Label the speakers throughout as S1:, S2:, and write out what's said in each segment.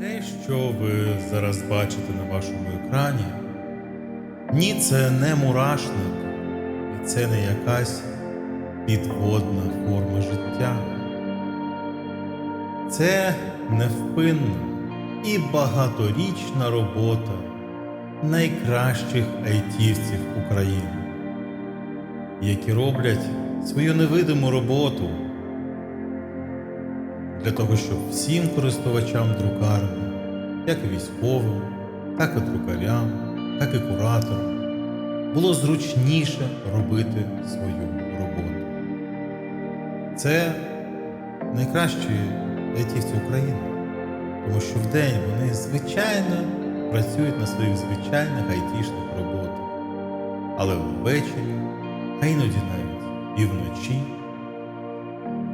S1: Те, що ви зараз бачите на вашому екрані, ні, це не мурашник, і це не якась підводна форма життя. Це невпинна і багаторічна робота найкращих айтівців України, які роблять свою невидиму роботу для того, щоб всім користувачам друкарні, як і військовим, так і друкарям, так і кураторам, було зручніше робити свою роботу. Це найкращі айтівці України, тому що вдень вони звичайно працюють на своїх звичайних айтішних роботах, але ввечері, а іноді навіть і вночі.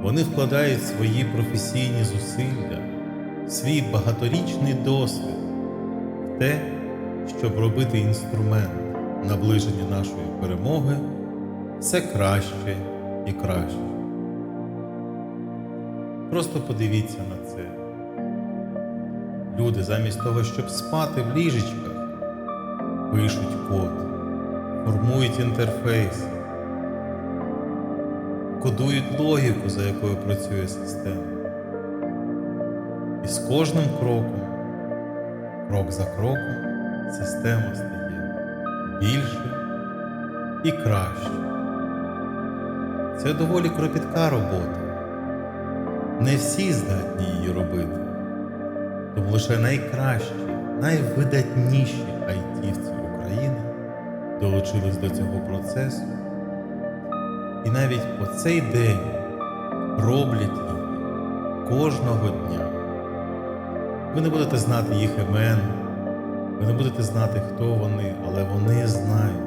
S1: Вони вкладають свої професійні зусилля, свій багаторічний досвід в те, щоб робити інструмент наближення нашої перемоги все краще і краще. Просто подивіться на це. Люди замість того, щоб спати в ліжечках, пишуть код, формують інтерфейси, кодують логіку, за якою працює система. І з кожним кроком, крок за кроком, система стає більше і краще. Це доволі кропітка робота. Не всі здатні її робити. Тому лише найкращі, найвидатніші айтівці України долучились до цього процесу і навіть по цей день роблять її кожного дня. Ви не будете знати їх імен, ви не будете знати, хто вони, але вони знають,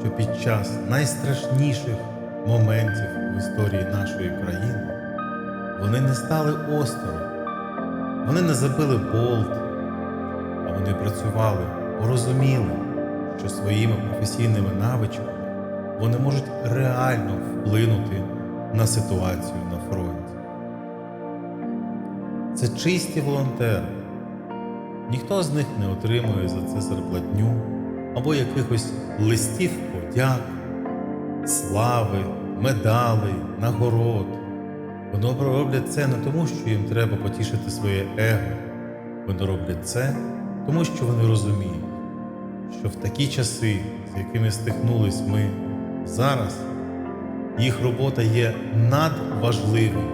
S1: що під час найстрашніших моментів в історії нашої країни вони не стали осторонь, вони не забили болт, а вони працювали, бо розуміли, що своїми професійними навичками вони можуть реально вплинути на ситуацію на фронті. Це чисті волонтери. Ніхто з них не отримує за це зарплатню або якихось листів подяк, слави, медалей, нагород. Вони роблять це не тому, що їм треба потішити своє его. Вони роблять це, тому що вони розуміють, що в такі часи, з якими стикнулись ми зараз, їх робота є надважливою,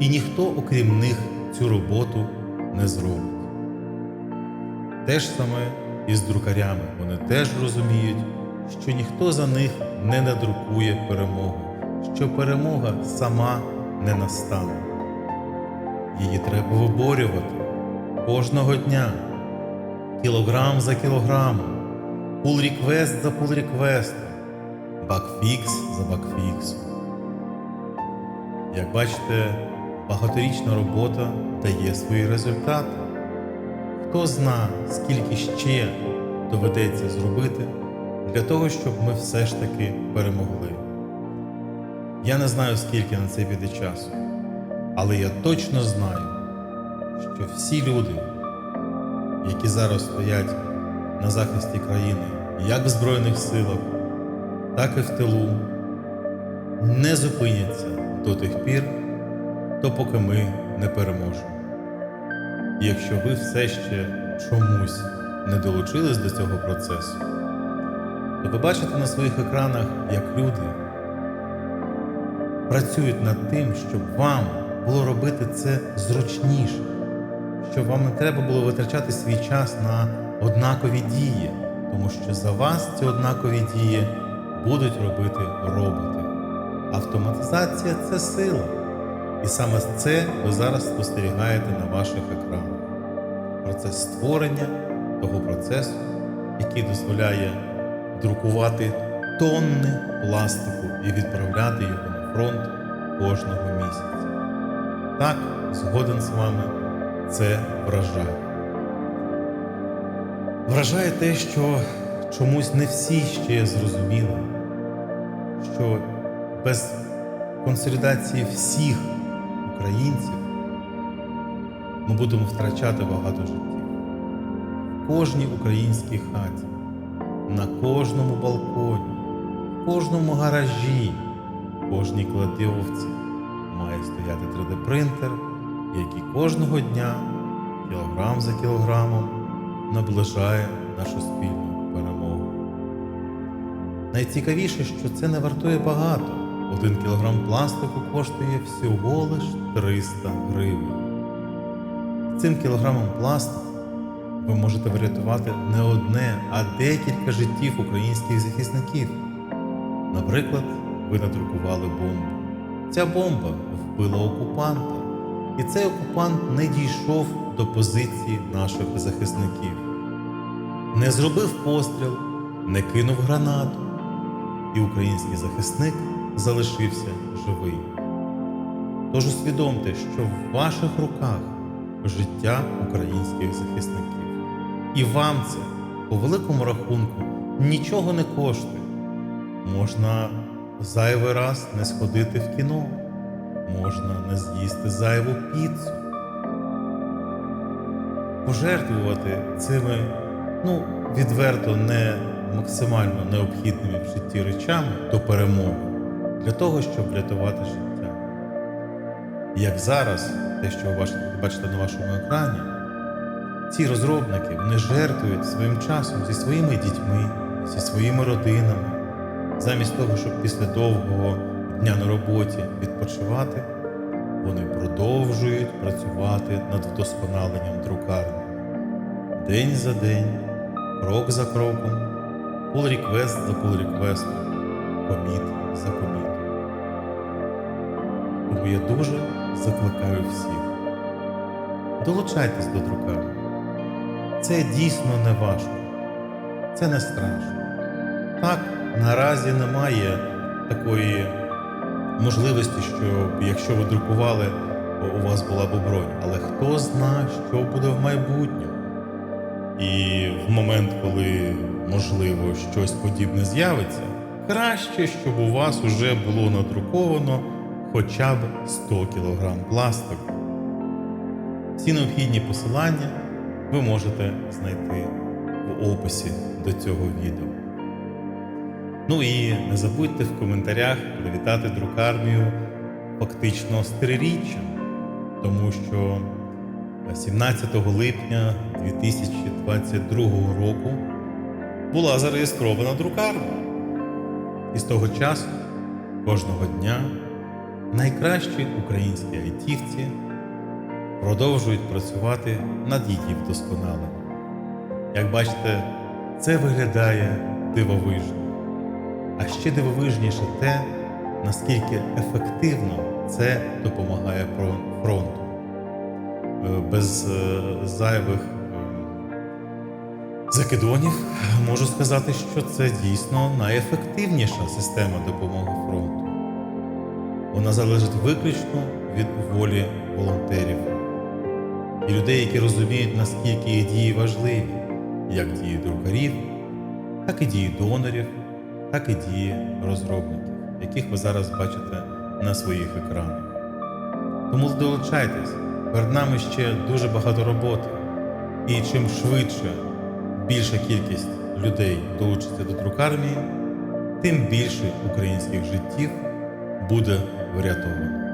S1: і ніхто, окрім них, цю роботу не зробить. Те ж саме і з друкарями. Вони теж розуміють, що ніхто за них не надрукує перемогу, що перемога сама не настане. Її треба виборювати кожного дня, кілограм за кілограмом, пул-реквест за пул-реквестом, бакфікс за бакфіксом. Як бачите, багаторічна робота дає свої результати. Хто зна, скільки ще доведеться зробити для того, щоб ми все ж таки перемогли. Я не знаю, скільки на це піде часу, але я точно знаю, що всі люди, які зараз стоять на захисті країни, як в Збройних силах, так і в тилу, не зупиняться до тих пір, допоки ми не переможемо. Якщо ви все ще чомусь не долучились до цього процесу, то ви бачите на своїх екранах, як люди працюють над тим, щоб вам було робити це зручніше, щоб вам не треба було витрачати свій час на однакові дії, тому що за вас ці однакові дії будуть робити роботи. Автоматизація це сила. І саме це ви зараз спостерігаєте на ваших екранах. Процес створення того процесу, який дозволяє друкувати тонни пластику і відправляти його на фронт кожного місяця. Так, згоден з вами, це вражає. Вражає те, що чомусь не всі ще зрозуміли, що без консолідації всіх українців ми будемо втрачати багато життів. В кожній українській хаті, на кожному балконі, в кожному гаражі, в кожній кладовці має стояти 3D-принтер, який кожного дня, кілограм за кілограмом, наближає нашу спільну. Найцікавіше, що це не вартує багато. Один кілограм пластику коштує всього лиш 300 гривень. Цим кілограмом пластику ви можете врятувати не одне, а декілька життів українських захисників. Наприклад, ви надрукували бомбу. Ця бомба вбила окупанта, і цей окупант не дійшов до позиції наших захисників, не зробив постріл, не кинув гранату, і український захисник залишився живий. Тож усвідомте, що в ваших руках життя українських захисників. І вам це, по великому рахунку, нічого не коштує. Можна зайвий раз не сходити в кіно, можна не з'їсти зайву піцу. Пожертвувати цими, ну, відверто не максимально необхідними в житті речами до перемоги для того, щоб врятувати життя. Як зараз, те, що ви бачите- на вашому екрані, ці розробники вони жертвують своїм часом зі своїми дітьми, зі своїми родинами, замість того, щоб після довгого дня на роботі відпочивати, вони продовжують працювати над вдосконаленням друкарні. День за день, крок за кроком, pull request за pull реквестом, коміт за комітом. Тому я дуже закликаю всіх. Долучайтесь до друкарні. Це дійсно не важко, це не страшно. Так, наразі немає такої можливості, що якщо ви друкували, у вас була б бронь. Але хто знає, що буде в майбутньому. І в момент, коли можливо щось подібне з'явиться, краще, щоб у вас уже було надруковано хоча б 100 кг пластику. Всі необхідні посилання ви можете знайти в описі до цього відео. Ну і не забудьте в коментарях привітати друкармію фактично з триріччям, тому що 17 липня 2022 року була зареєстрована друкарня. І з того часу кожного дня найкращі українські айтівці продовжують працювати над її вдосконаленням. Як бачите, це виглядає дивовижно. А ще дивовижніше те, наскільки ефективно це допомагає фронту. Е, Без е, зайвих е, закидонів можу сказати, що це дійсно найефективніша система допомоги фронту. Вона залежить виключно від волі волонтерів і людей, які розуміють, наскільки їх дії важливі, як дії друкарів, так і дії донорів, так і дії розробників, яких ви зараз бачите на своїх екранах. Тому долучайтесь, перед нами ще дуже багато роботи. І чим швидше більша кількість людей долучиться до друкармії, тим більше українських життів буде врятовано.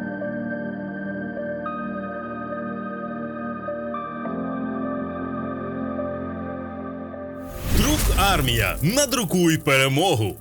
S2: Друк армія. Надрукуй перемогу.